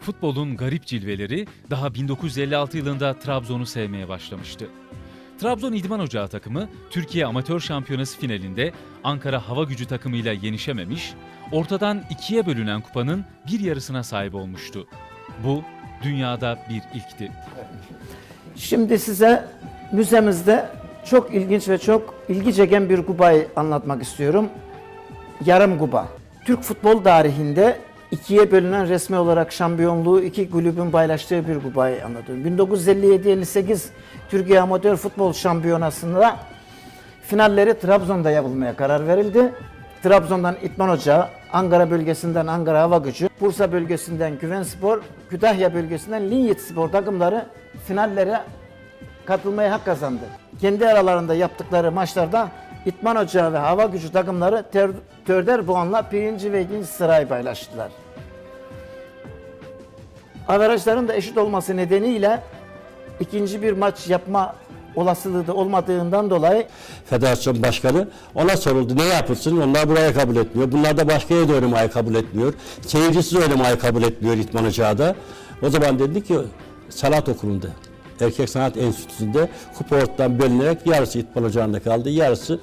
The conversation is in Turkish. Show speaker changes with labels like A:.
A: Futbolun garip cilveleri daha 1956 yılında Trabzon'u sevmeye başlamıştı. Trabzon İdman Ocağı takımı Türkiye Amatör Şampiyonası finalinde Ankara Hava Gücü takımıyla yenişememiş, ortadan ikiye bölünen kupanın bir yarısına sahip olmuştu. Bu dünyada bir ilkti.
B: Şimdi size müzemizde çok ilginç ve çok ilgi çeken bir kubayı anlatmak istiyorum. Yarım kuba. Türk futbol tarihinde ikiye bölünen resmi olarak şampiyonluğu iki kulübün paylaştığı bir kubayı anlatıyorum. 1957-58 Türkiye Amatör Futbol Şampiyonası'nda finalleri Trabzon'da yapılmaya karar verildi. Trabzon'dan İtman Ocağı, Ankara bölgesinden Ankara Hava Gücü, Bursa bölgesinden Güvenspor, Kütahya bölgesinden Linyit Spor takımları finallere katılmaya hak kazandı. Kendi aralarında yaptıkları maçlarda İtman Ocağı ve Hava Gücü takımları ter, törder puanla birinci ve ikinci sırayı paylaştılar. Averajların da eşit olması nedeniyle ikinci bir maç yapma olasılığı da olmadığından dolayı
C: Federasyon başkanı ona soruldu ne yapılsın onlar buraya kabul etmiyor. Bunlar da başka yerde oynamayı kabul etmiyor. Seyircisiz oynamayı kabul etmiyor İtman Ocağı da. O zaman dedi ki sanat okulunda Erkek Sanat Enstitüsü'nde kupa ortadan bölünerek yarısı İtman Ocağı'nda kaldı yarısı